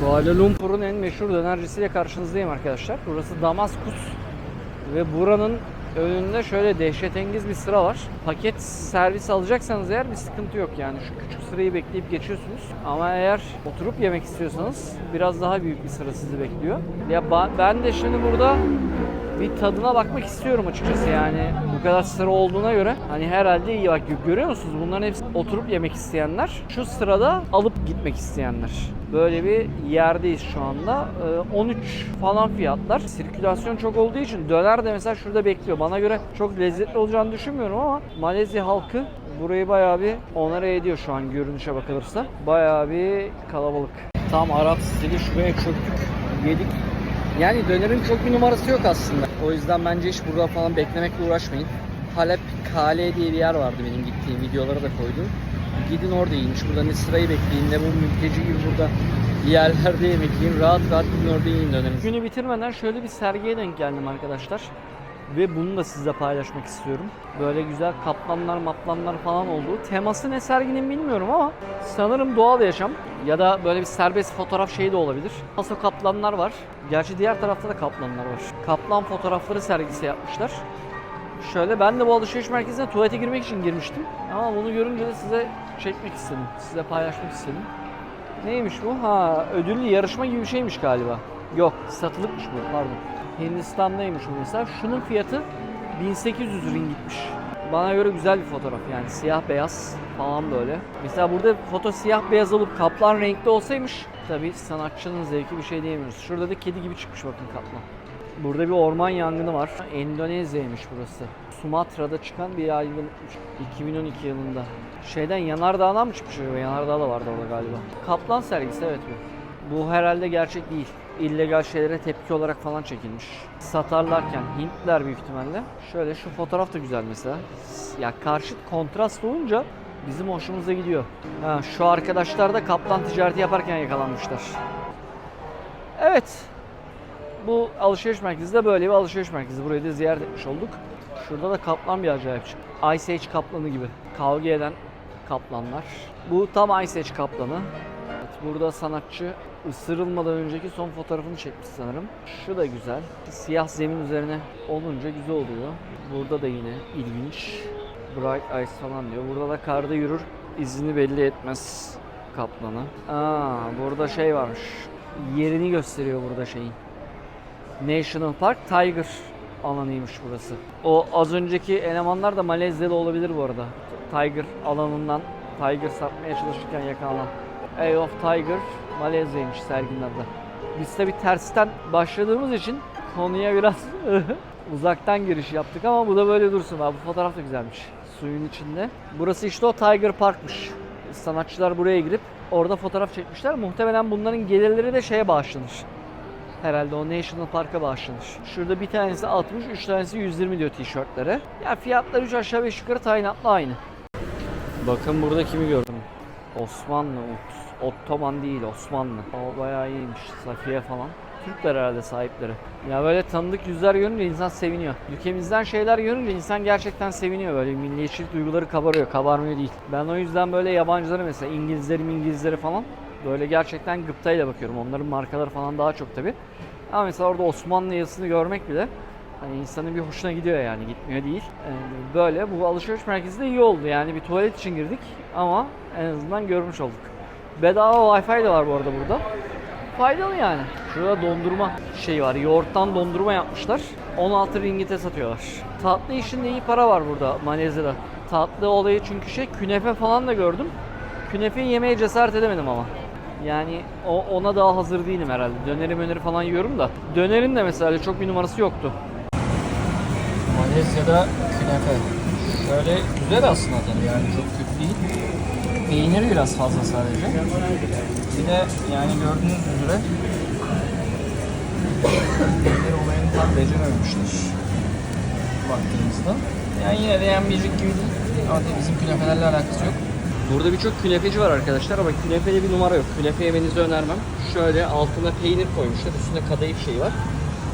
Kuala Lumpur'un en meşhur dönercisiyle karşınızdayım arkadaşlar. Burası Damaskus ve buranın önünde şöyle dehşetengiz bir sıra var. Paket servis alacaksanız eğer bir sıkıntı yok yani şu küçük sırayı bekleyip geçiyorsunuz. Ama eğer oturup yemek istiyorsanız biraz daha büyük bir sıra sizi bekliyor. Ya ben de şimdi burada bir tadına bakmak istiyorum açıkçası yani bu kadar sıra olduğuna göre hani herhalde iyi bak görüyor musunuz bunların hepsi oturup yemek isteyenler şu sırada alıp gitmek isteyenler böyle bir yerdeyiz şu anda Ee, 13 falan fiyatlar sirkülasyon çok olduğu için döner de mesela şurada bekliyor bana göre çok lezzetli olacağını düşünmüyorum ama Malezya halkı burayı bayağı bir onara ediyor şu an görünüşe bakılırsa bayağı bir kalabalık tam Arap stili şuraya çöktük yedik yani dönerin çok bir numarası yok aslında. O yüzden bence hiç burada falan beklemekle uğraşmayın. Halep Kale diye bir yer vardı benim gittiğim videolara da koydum. Gidin orada yiyin. Hiç burada ne sırayı bekleyin ne bu mülteci gibi burada yerlerde yemek yiyin. Rahat rahat gidin orada yiyin dönerinizi. Günü bitirmeden şöyle bir sergiye denk geldim arkadaşlar. Ve bunu da sizle paylaşmak istiyorum. Böyle güzel kaplanlar maplanlar falan olduğu. Teması ne serginin bilmiyorum ama sanırım doğal yaşam ya da böyle bir serbest fotoğraf şeyi de olabilir. Paso kaplanlar var. Gerçi diğer tarafta da kaplanlar var. Kaplan fotoğrafları sergisi yapmışlar. Şöyle ben de bu alışveriş merkezine tuvalete girmek için girmiştim. Ama bunu görünce de size çekmek istedim. Size paylaşmak istedim. Neymiş bu? Ha ödüllü yarışma gibi bir şeymiş galiba. Yok satılıkmış bu pardon. Hindistan'daymış bu mesela. Şunun fiyatı 1800 ringitmiş. Bana göre güzel bir fotoğraf yani siyah beyaz falan böyle. Mesela burada foto siyah beyaz olup kaplan renkli olsaymış tabi sanatçının zevki bir şey diyemiyoruz. Şurada da kedi gibi çıkmış bakın kaplan. Burada bir orman yangını var. Endonezya'ymış burası. Sumatra'da çıkan bir yangın 2012 yılında. Şeyden Yanardağ'dan mı çıkmış acaba? Yanardağ da vardı orada galiba. Kaplan sergisi evet bu. Bu herhalde gerçek değil. İllegal şeylere tepki olarak falan çekilmiş. Satarlarken Hintler büyük ihtimalle. Şöyle şu fotoğraf da güzel mesela. Ya karşıt kontrast olunca bizim hoşumuza gidiyor. Ha, şu arkadaşlar da kaplan ticareti yaparken yakalanmışlar. Evet. Bu alışveriş merkezi de böyle bir alışveriş merkezi. Burayı da ziyaret etmiş olduk. Şurada da kaplan bir acayip. Ice Age kaplanı gibi. Kavga eden kaplanlar. Bu tam Ice Age kaplanı. Evet, burada sanatçı ısırılmadan önceki son fotoğrafını çekmiş sanırım. Şu da güzel. Siyah zemin üzerine olunca güzel oluyor. Burada da yine ilginç. Bright Ice falan diyor. Burada da karda yürür, izini belli etmez kaplanı. Aa, burada şey varmış. Yerini gösteriyor burada şeyin. National Park Tiger alanıymış burası. O az önceki elemanlar da Malezyalı olabilir bu arada. Tiger alanından Tiger satmaya çalışırken yakalanan. Eye of Tiger Malezya'ymış serginin adı. Biz tabi tersten başladığımız için konuya biraz uzaktan giriş yaptık ama bu da böyle dursun. Abi, bu fotoğraf da güzelmiş. Suyun içinde. Burası işte o Tiger Park'mış. Sanatçılar buraya girip orada fotoğraf çekmişler. Muhtemelen bunların gelirleri de şeye bağışlanır. Herhalde o National Park'a bağışlanır. Şurada bir tanesi 60, üç tanesi 120 diyor tişörtlere. Ya fiyatlar 3 aşağı 5 yukarı tayinatla aynı. Bakın burada kimi gördüm. Osmanlı, Ot- Ottoman değil Osmanlı. O bayağı iyiymiş. Safiye falan. Türkler herhalde sahipleri. Ya böyle tanıdık yüzler görünce insan seviniyor. Ülkemizden şeyler görünce insan gerçekten seviniyor. Böyle milliyetçilik duyguları kabarıyor, kabarmıyor değil. Ben o yüzden böyle yabancıları mesela İngilizleri, İngilizleri falan böyle gerçekten gıptayla bakıyorum. Onların markaları falan daha çok tabi. Ama mesela orada Osmanlı yazısını görmek bile hani insanın bir hoşuna gidiyor yani gitmiyor değil. Ee, Böyle bu alışveriş merkezi de iyi oldu yani bir tuvalet için girdik ama en azından görmüş olduk. Bedava Wi-Fi de var bu arada burada. Faydalı yani. Şurada dondurma şey var. Yoğurttan dondurma yapmışlar. 16 ringite satıyorlar. Tatlı işinde iyi para var burada Malezya'da. Tatlı olayı çünkü şey künefe falan da gördüm. Künefeyi yemeye cesaret edemedim ama. Yani o, ona daha hazır değilim herhalde. Döneri möneri falan yiyorum da. Dönerin de mesela çok bir numarası yoktu. Malezya'da künefe. Şöyle güzel aslında tadı yani çok kötü değil. Peyniri biraz fazla sadece. Bir de yani gördüğünüz üzere peynir olayını tam becerememişler baktığımızda. Yani yine de yenmeyecek gibi değil. Ama bizim künefelerle alakası yok. Burada birçok künefeci var arkadaşlar ama künefede bir numara yok. Künefe yemenizi önermem. Şöyle altına peynir koymuşlar, üstünde kadayıf şeyi var.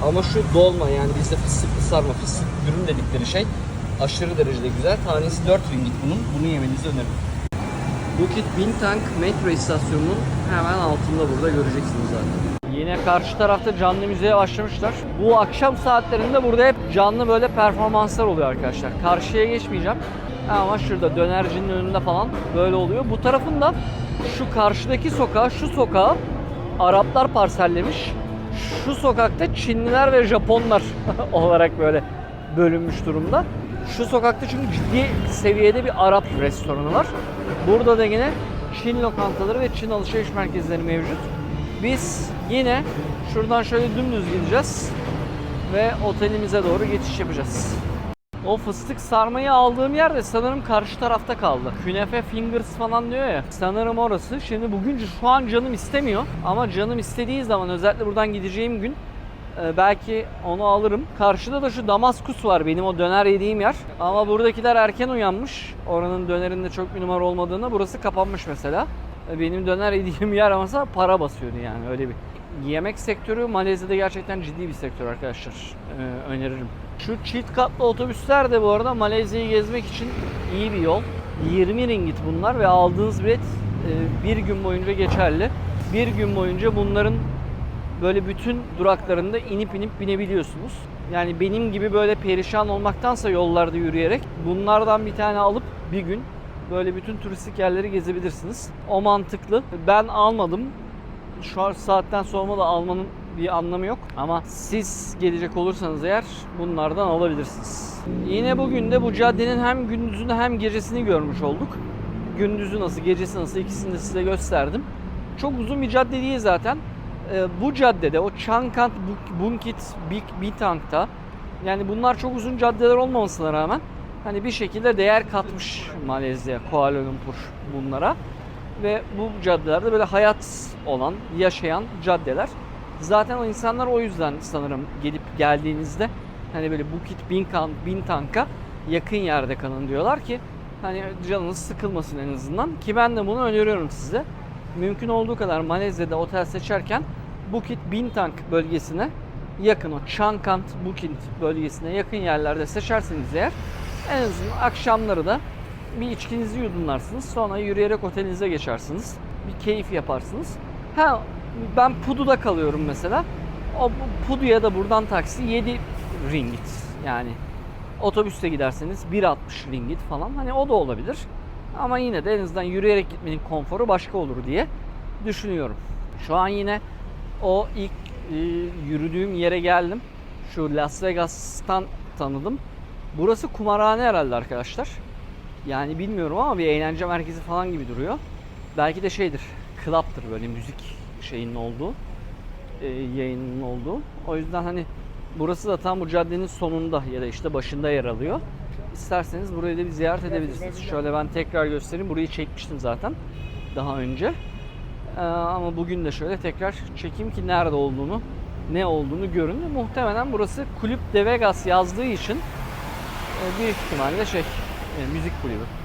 Ama şu dolma yani bizde fıstıklı sarma, fıstık dürüm dedikleri şey aşırı derecede güzel. Tanesi 4 ringgit bunun. Bunu yemenizi öneririm. Bukit Bintang metro istasyonunun hemen altında burada göreceksiniz zaten. Yine karşı tarafta canlı müziğe başlamışlar. Bu akşam saatlerinde burada hep canlı böyle performanslar oluyor arkadaşlar. Karşıya geçmeyeceğim. Ama şurada dönercinin önünde falan böyle oluyor. Bu tarafında şu karşıdaki sokağı, şu sokağı Araplar parsellemiş. Şu sokakta Çinliler ve Japonlar olarak böyle bölünmüş durumda. Şu sokakta çünkü ciddi seviyede bir Arap restoranı var. Burada da yine Çin lokantaları ve Çin alışveriş merkezleri mevcut. Biz yine şuradan şöyle dümdüz gideceğiz ve otelimize doğru geçiş yapacağız. O fıstık sarmayı aldığım yer de sanırım karşı tarafta kaldı. Künefe fingers falan diyor ya. Sanırım orası. Şimdi bugün şu an canım istemiyor. Ama canım istediği zaman özellikle buradan gideceğim gün e, belki onu alırım. Karşıda da şu Damaskus var benim o döner yediğim yer. Ama buradakiler erken uyanmış. Oranın dönerinde çok bir numara olmadığını. Burası kapanmış mesela. E, Benim döner yediğim yer ama para basıyordu yani öyle bir. Yemek sektörü Malezya'da gerçekten ciddi bir sektör arkadaşlar. Ee, öneririm. Şu çift katlı otobüsler de bu arada Malezya'yı gezmek için iyi bir yol. 20 ringgit bunlar ve aldığınız bilet e, bir gün boyunca geçerli. Bir gün boyunca bunların böyle bütün duraklarında inip inip binebiliyorsunuz. Yani benim gibi böyle perişan olmaktansa yollarda yürüyerek bunlardan bir tane alıp bir gün böyle bütün turistik yerleri gezebilirsiniz. O mantıklı. Ben almadım. Şu an saatten sonra da almanın bir anlamı yok. Ama siz gelecek olursanız eğer bunlardan alabilirsiniz. Yine bugün de bu caddenin hem gündüzünü hem gecesini görmüş olduk. Gündüzü nasıl, gecesi nasıl ikisini de size gösterdim. Çok uzun bir cadde değil zaten. Ee, bu caddede o Changkant Bu- Bukit Big Bintang'da yani bunlar çok uzun caddeler olmamasına rağmen hani bir şekilde değer katmış Malezya, Kuala Lumpur bunlara. Ve bu caddelerde böyle hayat olan, yaşayan caddeler. Zaten o insanlar o yüzden sanırım gelip geldiğinizde hani böyle Bukit Bintang, Bintang'a yakın yerde kalın diyorlar ki hani canınız sıkılmasın en azından. Ki ben de bunu öneriyorum size. Mümkün olduğu kadar Malezya'da otel seçerken Bukit Bintang bölgesine yakın o Changkant Bukit bölgesine yakın yerlerde seçerseniz eğer en azından akşamları da bir içkinizi yudumlarsınız. Sonra yürüyerek otelinize geçersiniz. Bir keyif yaparsınız. Ha ben Pudu'da kalıyorum mesela. O Pudu'ya da buradan taksi 7 ringgit. Yani otobüste giderseniz 1.60 ringgit falan. Hani o da olabilir. Ama yine de en azından yürüyerek gitmenin konforu başka olur diye düşünüyorum. Şu an yine o ilk e, yürüdüğüm yere geldim. Şu Las Vegas'tan tanıdım. Burası kumarhane herhalde arkadaşlar. Yani bilmiyorum ama bir eğlence merkezi falan gibi duruyor. Belki de şeydir, club'tır böyle müzik şeyinin olduğu, e, yayının olduğu. O yüzden hani burası da tam bu caddenin sonunda ya da işte başında yer alıyor. İsterseniz burayı da bir ziyaret edebilirsiniz. Şöyle ben tekrar göstereyim. Burayı çekmiştim zaten daha önce. Ee, ama bugün de şöyle tekrar çekeyim ki nerede olduğunu, ne olduğunu görün. Muhtemelen burası Kulüp de Vegas yazdığı için e, büyük ihtimalle şey, e, müzik kulübü.